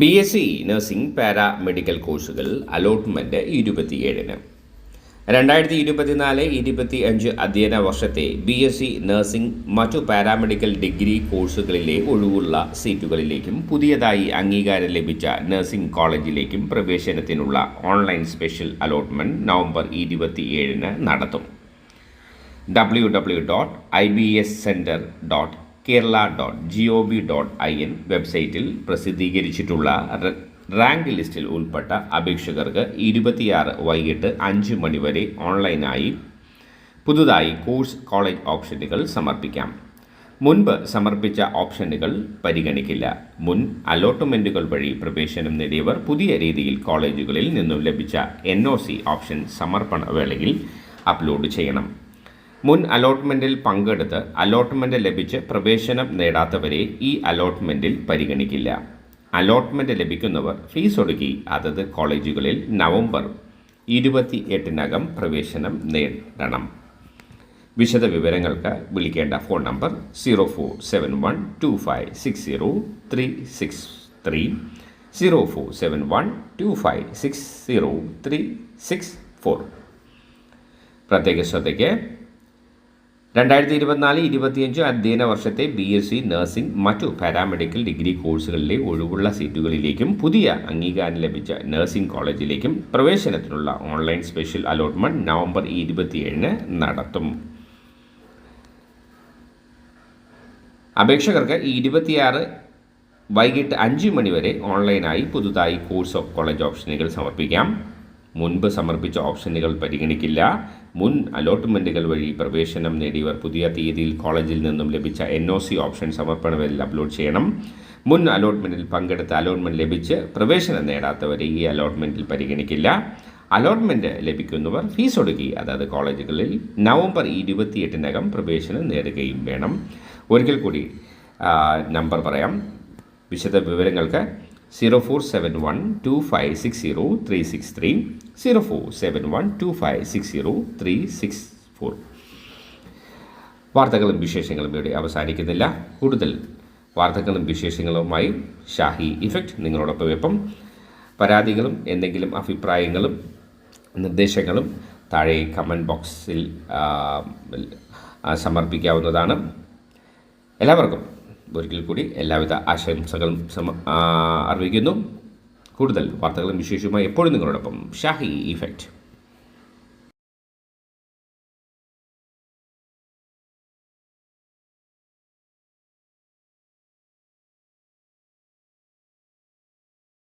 B S C nursing para medical കോഴ്സുകൾ allotment ഇരുപത്തിയേഴിന്. രണ്ടായിരത്തി ഇരുപത്തിനാല് ഇരുപത്തി അഞ്ച് അധ്യയന വർഷത്തെ ബി എസ് സി നഴ്സിംഗ് മറ്റു പാരാമെഡിക്കൽ ഡിഗ്രി കോഴ്സുകളിലെ ഒഴിവുള്ള സീറ്റുകളിലേക്കും പുതിയതായി അംഗീകാരം ലഭിച്ച നഴ്സിംഗ് കോളേജിലേക്കും പ്രവേശനത്തിനുള്ള ഓൺലൈൻ സ്പെഷ്യൽ അലോട്ട്മെന്റ് നവംബർ ഇരുപത്തിയേഴിന് നടത്തും. W W dot I B S centre dot Kerala dot G O V dot I N വെബ്സൈറ്റിൽ പ്രസിദ്ധീകരിച്ചിട്ടുള്ള റാങ്ക് ലിസ്റ്റിൽ ഉൾപ്പെട്ട അപേക്ഷകർക്ക് ഇരുപത്തിയാറ് വൈകിട്ട് അഞ്ച് മണിവരെ ഓൺലൈനായി പുതുതായി കോഴ്സ് കോളേജ് ഓപ്ഷനുകൾ സമർപ്പിക്കാം. മുൻപ് സമർപ്പിച്ച ഓപ്ഷനുകൾ പരിഗണിക്കില്ല. മുൻ അലോട്ട്മെന്റുകൾ വഴി പ്രവേശനം നേടിയവർ പുതിയ രീതിയിൽ കോളേജുകളിൽ നിന്നും ലഭിച്ച എൻ ഓപ്ഷൻ സമർപ്പണ വേളയിൽ അപ്ലോഡ് ചെയ്യണം. മുൻ അലോട്ട്മെന്റിൽ പങ്കെടുത്ത് അലോട്ട്മെന്റ് ലഭിച്ച് പ്രവേശനം നേടാത്തവരെ ഈ അലോട്ട്മെന്റിൽ പരിഗണിക്കില്ല. അലോട്ട്മെന്റ് ലഭിക്കുന്നവർ ഫീസ് ഒടുക്കി അതത് കോളേജുകളിൽ നവംബർ ഇരുപത്തി എട്ടിനകം പ്രവേശനം നേടണം. വിശദ വിവരങ്ങൾക്ക് വിളിക്കേണ്ട phone number zero four seven one two five six zero three six three. Zero four seven one two five six zero three six four. പ്രത്യേക ശ്രദ്ധയ്ക്ക് രണ്ടായിരത്തി ഇരുപത്തിനാല് ഇരുപത്തിയഞ്ച് അധ്യയന വർഷത്തെ ബി എസ് സി നഴ്സിംഗ് മറ്റു പാരാമെഡിക്കൽ ഡിഗ്രി കോഴ്സുകളിലെ ഒഴിവുള്ള സീറ്റുകളിലേക്കും പുതിയ അംഗീകാരം ലഭിച്ച നഴ്സിംഗ് കോളേജിലേക്കും പ്രവേശനത്തിനുള്ള ഓൺലൈൻ സ്പെഷ്യൽ അലോട്ട്മെന്റ് നവംബർ ഇരുപത്തിയേഴിന് നടത്തും. അപേക്ഷകർക്ക് ഇരുപത്തിയാറ് വൈകിട്ട് അഞ്ച് മണിവരെ ഓൺലൈനായി പുതുതായി കോഴ്സ് ഓഫ് കോളേജ് ഓപ്ഷനുകൾ സമർപ്പിക്കാം. മുൻപ് സമർപ്പിച്ച ഓപ്ഷനുകൾ പരിഗണിക്കില്ല. മുൻ അലോട്ട്മെന്റുകൾ വഴി പ്രവേശനം നേടിയവർ പുതിയ തീയതിയിൽ കോളേജിൽ നിന്നും ലഭിച്ച N O C option upload ചെയ്യണം. മുൻ അലോട്ട്മെന്റിൽ പങ്കെടുത്ത അലോട്ട്മെന്റ് ലഭിച്ച് പ്രവേശനം നേടാത്തവരെ ഈ അലോട്ട്മെന്റിൽ പരിഗണിക്കില്ല. അലോട്ട്മെന്റ് ലഭിക്കുന്നവർ ഫീസ് ഒടുക്കി അതായത് കോളേജുകളിൽ നവംബർ ഇരുപത്തിയെട്ടിനകം പ്രവേശനം നേടുകയും വേണം. ഒരിക്കൽ കൂടി നമ്പർ പറയാം. വിശദ വിവരങ്ങൾക്ക് zero four seven one two five six zero three six three zero four seven one two five six zero three six four വാർത്തകളും വിശേഷങ്ങളും ഇവിടെ അവസാനിക്കുന്നില്ല. കൂടുതൽ വാർത്തകളും വിശേഷങ്ങളുമായി ഷാഹി ഇഫക്റ്റ് നിങ്ങളോടൊപ്പം എപ്പം പരാതികളും എന്തെങ്കിലും അഭിപ്രായങ്ങളും നിർദ്ദേശങ്ങളും താഴെ കമന്റ് ബോക്സിൽ സമർപ്പിക്കാവുന്നതാണ്. എല്ലാവർക്കും ഒരിക്കൽ കൂടി എല്ലാവിധ ആശംസകളും അറിയിക്കുന്നു കൂടുതൽ വാർത്തകളും വിശേഷവുമായി എപ്പോഴും നിങ്ങളോടൊപ്പം ഷാഹി ഇഫക്റ്റ്.